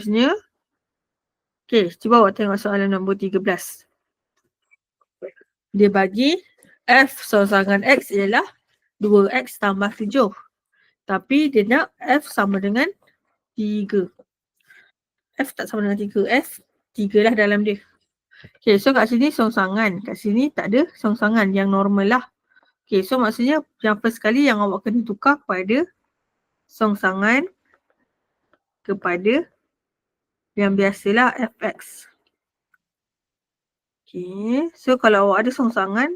Seterusnya. Okay, cuba awak tengok soalan nombor 13. Dia bagi F sorsangan X ialah 2X tambah 7. Tapi dia nak F sama dengan 3. F tak sama dengan 3. F 3 lah dalam dia. Okay, so kat sini songsangan. Kat sini tak ada songsangan yang normal lah. Okay, so maksudnya yang first kali yang awak kena tukar kepada songsangan kepada yang biasalah fx. Okay, so kalau awak ada songsangan,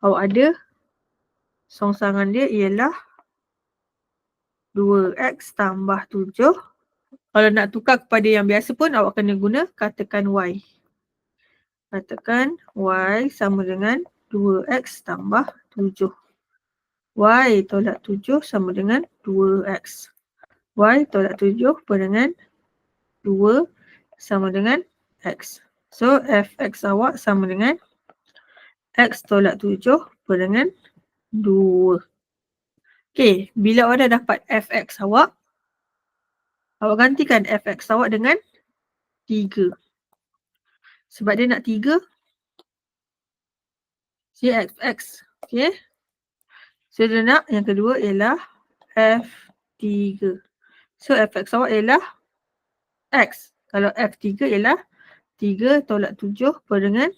awak ada songsangan dia ialah 2x tambah 7. Kalau nak tukar kepada yang biasa pun awak kena guna katakan y. Katakan y sama dengan 2x tambah 7. y tolak 7 sama dengan 2x. y tolak 7 dengan 2 sama dengan x. So fx awak sama dengan x tolak 7 per dengan 2. Okay, bila awak dah dapat fx awak, awak gantikan fx awak dengan 3. Sebab dia nak 3, cfx. Okay. So dia nak yang kedua ialah f3. So fx awak ialah x. Kalau f3 ialah 3 tolak 7 per dengan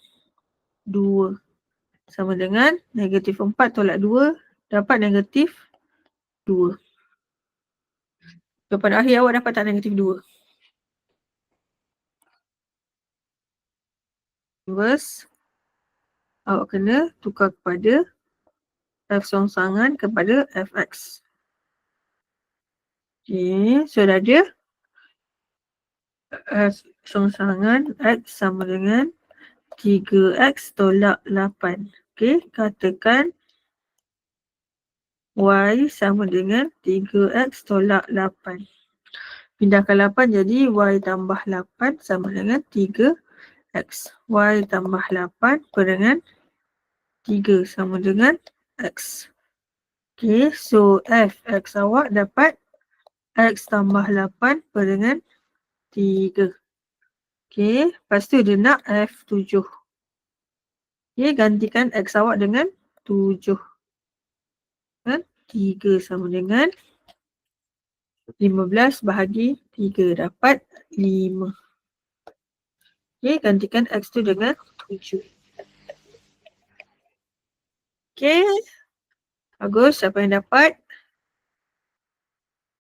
2. Sama dengan negatif 4 tolak 2 dapat negatif 2. Jawapan akhir awak dapat tak negatif 2? Inverse. Awak kena tukar kepada f songsangan kepada fx. Okay, so dah ada f songsangan x sama dengan 3x tolak 8. Okey, katakan y sama dengan 3x tolak 8. Pindahkan 8 jadi y tambah 8 sama dengan 3x. y tambah 8 per dengan 3 sama dengan x. Okey, so f x awak dapat x tambah 8 per dengan 3. Okay, lepas tu dia nak F7. Okay, gantikan X awak dengan 7. Kan? 3 sama dengan 15 bahagi 3 dapat 5. Okay, gantikan X tu dengan 7. Okay. Bagus, siapa yang dapat?